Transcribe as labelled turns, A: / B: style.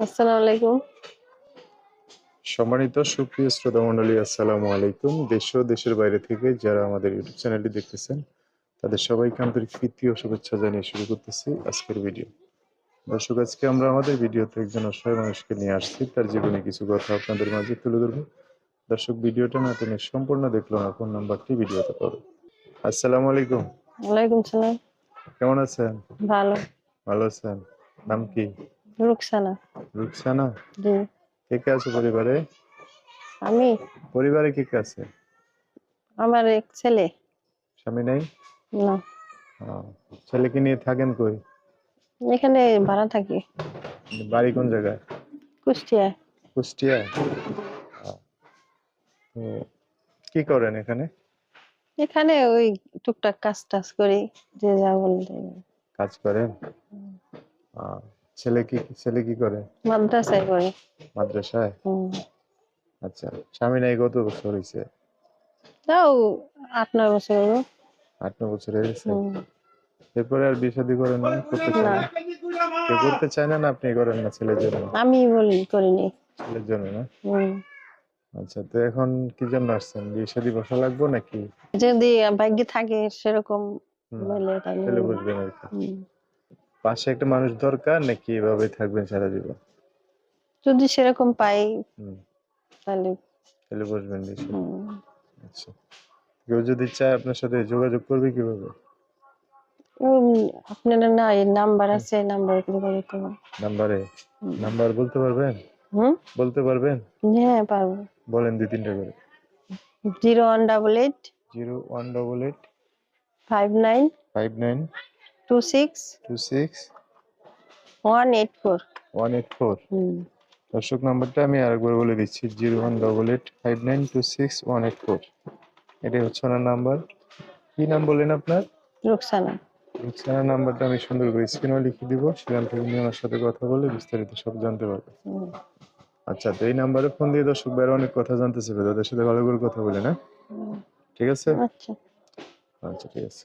A: আসসালামু আলাইকুম।
B: সম্মানিত সুপ্রিয় শ্রোতা মণ্ডলী আসসালামু আলাইকুম। দেশ ও দেশের বাইরে থেকে যারা আমাদের ইউটিউব চ্যানেলটি দেখতেছেন তাদের সবাইকে আন্তরিক প্রীতি ও শুভেচ্ছা জানিয়ে শুরু করতেছি আজকের ভিডিও। দর্শক আজকে আমরা আমাদের ভিডিওতে একজন অসহায় মানুষকে নিয়ে আসছি। তার জীবনে কিছু কথা আপনাদের মাঝে তুলে ধরবো। দর্শক ভিডিওটা না তুমি সম্পূর্ণ দেখল না ফোন নাম্বারটি ভিডিওতে পাবে আসসালামু আলাইকুম।
A: ওয়ালাইকুম সালাম।
B: কেমন আছেন?
A: ভালো।
B: ভালো আছেন। নাম কি?
A: রুকসানা।
B: রুকসানা?
A: জি।
B: কে কে আছে পরিবারে?
A: আমি।
B: পরিবারে কে কে আছে?
A: আমার এক ছেলে।
B: স্বামী নেই?
A: না।
B: ছেলেকে নিয়ে থাকেন কই?
A: এখানে ভাড়া থাকি।
B: বাড়ি কোন জায়গায়? কুষ্টিয়া। তো কি করেন এখানে?
A: এখানে ওই টুকটাক কাজ টাজ করি যে যা বলতে
B: কাজ করেন? ছেলে কি ছেলে কি করে?
A: মাদ্রাসায় করি
B: মাদ্রাসায়?
A: হুম।
B: আচ্ছা স্বামী নাই কত বছর হয়েছে
A: তাও আট নয় বছর হলো।
B: আট ন বছর হয়ে গেছে?
A: হুম।
B: এরপরে আর বিয়ে শাদী করেন না করতে চান
A: না?
B: কেউ করতে চায় না না আপনি করেন না ছেলের জন্য?
A: আমি বলি করিনি
B: ছেলের জন্য না?
A: হুম।
B: আচ্ছা তো এখন কি জন্য আসছেন? বিয়ে শাদী বসা লাগবো নাকি?
A: যদি ভাগ্যে থাকে সেরকম তাহলে
B: বুঝবেন আর কি।
A: হুম।
B: পাশে একটা মানুষ দরকার নাকি এভাবে থাকবেন সারা জীবন?
A: যদি সেরকম পাই তাহলে
B: বুঝবেন বেশি। আচ্ছা। কেউ যদি চায় আপনার সাথে যোগাযোগ করবে কীভাবে?
A: আপনার না এই নাম্বার আছে নাম্বার যোগাযোগ করুন।
B: নাম্বারে? নাম্বার বলতে পারবেন?
A: হুম?
B: বলতে পারবেন?
A: হ্যাঁ পারব।
B: বলেন দুই তিনটা করে।
A: Zero one double eight
B: zero one double eight
A: five nine
B: five nine
A: two six
B: two six
A: one eight four
B: one eight four দর্শক নাম্বারটা আমি আরেকবার বলে দিচ্ছি zero one double eight five nine two six one eight four এটাই হচ্ছে ওনার number. কি নাম বললেন আপনার?
A: রুকসানা।
B: রুকসানার নাম্বারটা আমি সুন্দর করে স্ক্রিনেও লিখে দিব সেখান থেকে উনি ওনার সাথে কথা বলে বিস্তারিত সব জানতে পারবে। আচ্ছা তো এই নাম্বারে ফোন দিয়ে দর্শক বাইরে অনেক কথা জানতে চাইবে তাদের সাথে ভালো করে কথা বলে না? ঠিক আছে?
A: আচ্ছা।
B: আচ্ছা ঠিক আছে।